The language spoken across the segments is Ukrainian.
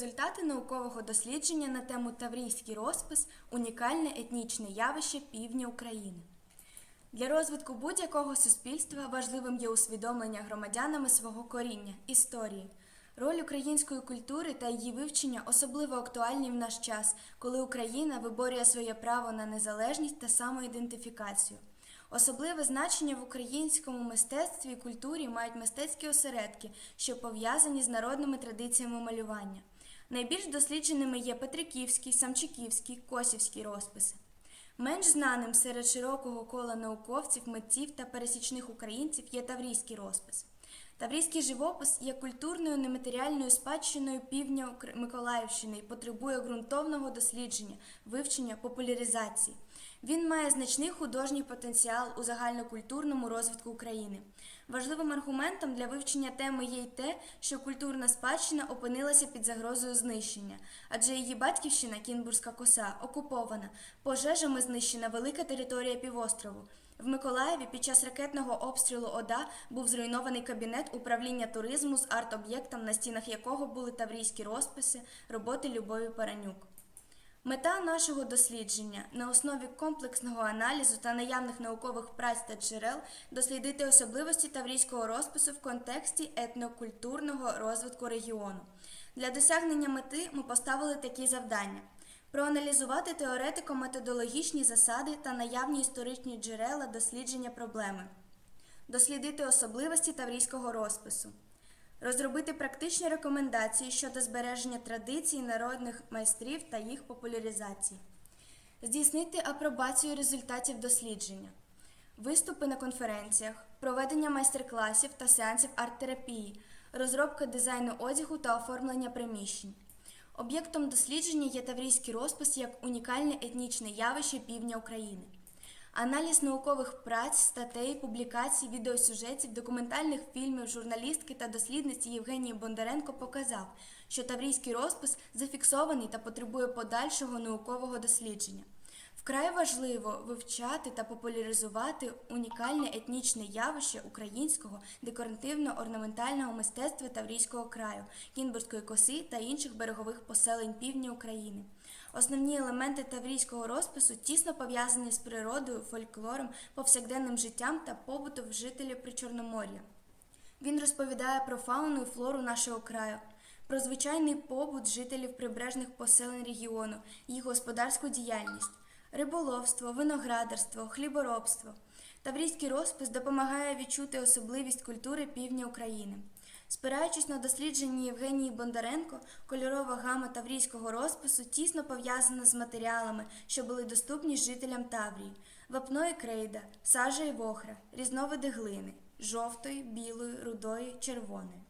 Результати наукового дослідження на тему Таврійський розпис унікальне етнічне явище півдня України. Для розвитку будь-якого суспільства важливим є усвідомлення громадянами свого коріння, історії. Роль української культури та її вивчення особливо актуальні в наш час, коли Україна виборює своє право на незалежність та самоідентифікацію. Особливе значення в українському мистецтві і культурі мають мистецькі осередки, що пов'язані з народними традиціями малювання. Найбільш дослідженими є Петриківський, Самчиківський, Косівський розписи. Менш знаним серед широкого кола науковців, митців та пересічних українців є Таврійський розпис. Таврійський живопис є культурною нематеріальною спадщиною півдня Миколаївщини і потребує ґрунтовного дослідження, вивчення, популяризації. Він має значний художній потенціал у загальнокультурному розвитку України. Важливим аргументом для вивчення теми є й те, що культурна спадщина опинилася під загрозою знищення, адже її батьківщина, Кінбурзька коса, окупована, пожежами знищена велика територія півострову. В Миколаєві під час ракетного обстрілу ОДА був зруйнований кабінет управління туризму з арт-об'єктом, на стінах якого були таврійські розписи, роботи Любові Паранюк. Мета нашого дослідження на основі комплексного аналізу та наявних наукових праць та джерел дослідити особливості таврійського розпису в контексті етнокультурного розвитку регіону. Для досягнення мети ми поставили такі завдання: проаналізувати теоретико-методологічні засади та наявні історичні джерела дослідження проблеми, дослідити особливості таврійського розпису. Розробити практичні рекомендації щодо збереження традицій народних майстрів та їх популяризації, здійснити апробацію результатів дослідження, виступи на конференціях, проведення майстер-класів та сеансів арт-терапії, розробка дизайну одягу та оформлення приміщень. Об'єктом дослідження є таврійський розпис як унікальне етнічне явище півдня України. Аналіз наукових праць, статей, публікацій, відеосюжетів, документальних фільмів, журналістки та дослідниці Євгенії Бондаренко показав, що таврійський розпис зафіксований та потребує подальшого наукового дослідження. Вкрай важливо вивчати та популяризувати унікальне етнічне явище українського декоративно-орнаментального мистецтва Таврійського краю, Кінбурзької коси та інших берегових поселень півдня України. Основні елементи таврійського розпису тісно пов'язані з природою, фольклором, повсякденним життям та побутом жителів Причорномор'я. Він розповідає про фауну і флору нашого краю, про звичайний побут жителів прибережних поселень регіону, їх господарську діяльність, риболовство, виноградарство, хліборобство. Таврійський розпис допомагає відчути особливість культури півдня України. Спираючись на дослідження Євгенії Бондаренко, кольорова гама таврійського розпису тісно пов'язана з матеріалами, що були доступні жителям Таврії: вапно і крейда, сажа і вохра, різновиди глини жовтої, білої, рудої, червоної.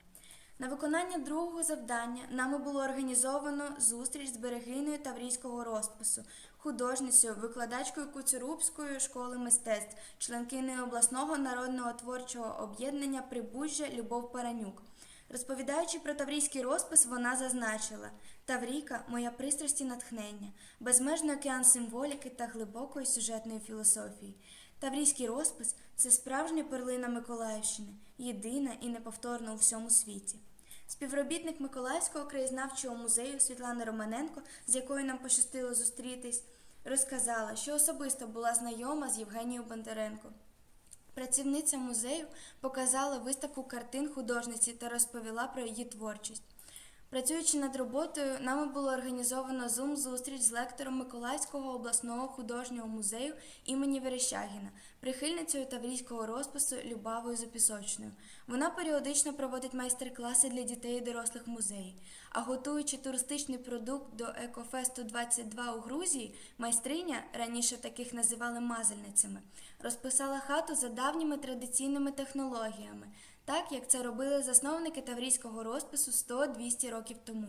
На виконання другого завдання нами було організовано зустріч з берегинею Таврійського розпису, художницею, викладачкою Куцерубської школи мистецтв, членкиною обласного народного творчого об'єднання Прибужжя Любов Паранюк. Розповідаючи про таврійський розпис, вона зазначила: Таврійка моя пристрасть і натхнення, безмежний океан символіки та глибокої сюжетної філософії. Таврійський розпис це справжня перлина Миколаївщини, єдина і неповторна у всьому світі. Співробітник Миколаївського краєзнавчого музею Світлана Романенко, з якою нам пощастило зустрітись, розказала, що особисто була знайома з Євгенією Бондаренко. Працівниця музею показала виставку картин художниці та розповіла про її творчість. Працюючи над роботою, нами було організовано зум-зустріч з лектором Миколаївського обласного художнього музею імені Верещагіна, прихильницею таврійського розпису Любавою Запісочною. Вона періодично проводить майстер-класи для дітей і дорослих музеї. А готуючи туристичний продукт до Екофесту 22 у Грузії, майстриня, раніше таких називали мазальницями, розписала хату за давніми традиційними технологіями так як це робили засновники Таврійського розпису 100-200 років тому.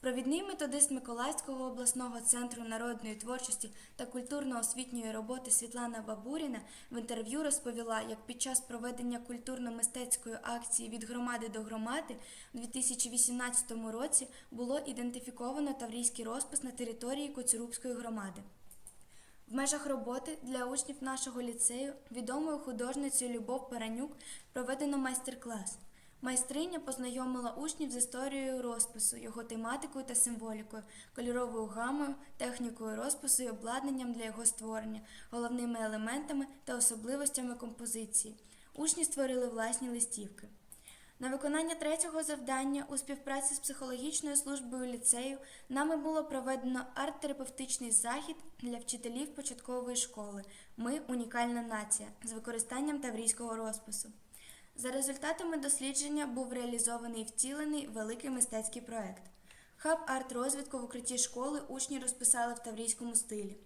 Провідний методист Миколаївського обласного центру народної творчості та культурно-освітньої роботи Світлана Бабуріна в інтерв'ю розповіла, як під час проведення культурно-мистецької акції від громади до громади у 2018 році було ідентифіковано таврійський розпис на території Коцюрубської громади. В межах роботи для учнів нашого ліцею відомою художницею Любов Паранюк проведено майстер-клас. Майстриня познайомила учнів з історією розпису, його тематикою та символікою, кольоровою гамою, технікою розпису і обладнанням для його створення, головними елементами та особливостями композиції. Учні створили власні листівки. На виконання третього завдання у співпраці з психологічною службою ліцею нами було проведено арт-терапевтичний захід для вчителів початкової школи Ми унікальна нація з використанням таврійського розпису. За результатами дослідження був реалізований і втілений великий мистецький проект. Хаб арт-розвитку в укритті школи учні розписали в таврійському стилі.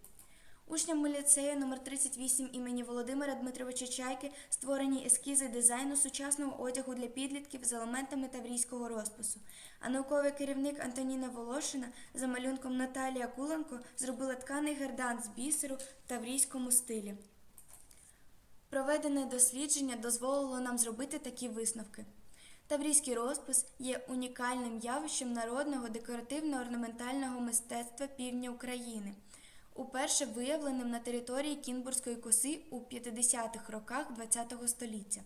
Учнями ліцею номер 38 імені Володимира Дмитровича Чайки створені ескізи дизайну сучасного одягу для підлітків з елементами таврійського розпису. А науковий керівник Антоніна Волошина за малюнком Наталія Куленко зробила тканий гердан з бісеру в таврійському стилі. Проведене дослідження дозволило нам зробити такі висновки. Таврійський розпис є унікальним явищем народного декоративно-орнаментального мистецтва півдня України, уперше виявленим на території Кінбурзької коси у 50-х роках ХХ століття.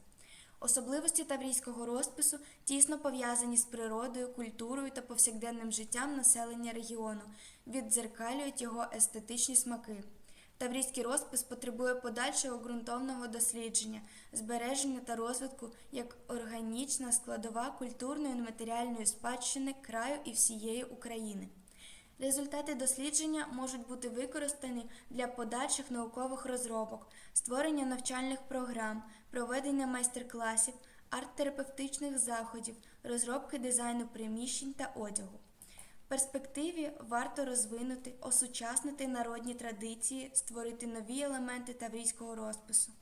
Особливості таврійського розпису тісно пов'язані з природою, культурою та повсякденним життям населення регіону, віддзеркалюють його естетичні смаки. Таврійський розпис потребує подальшого ґрунтовного дослідження, збереження та розвитку як органічна складова культурної і матеріальної спадщини краю і всієї України. Результати дослідження можуть бути використані для подальших наукових розробок, створення навчальних програм, проведення майстер-класів, арт-терапевтичних заходів, розробки дизайну приміщень та одягу. В перспективі варто розвинути, осучаснити народні традиції, створити нові елементи таврійського розпису,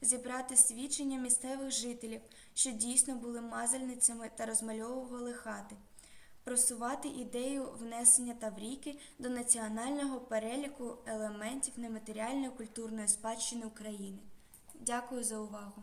зібрати свідчення місцевих жителів, що дійсно були мазальницями та розмальовували хати, просувати ідею внесення таврійки до національного переліку елементів нематеріальної культурної спадщини України. Дякую за увагу!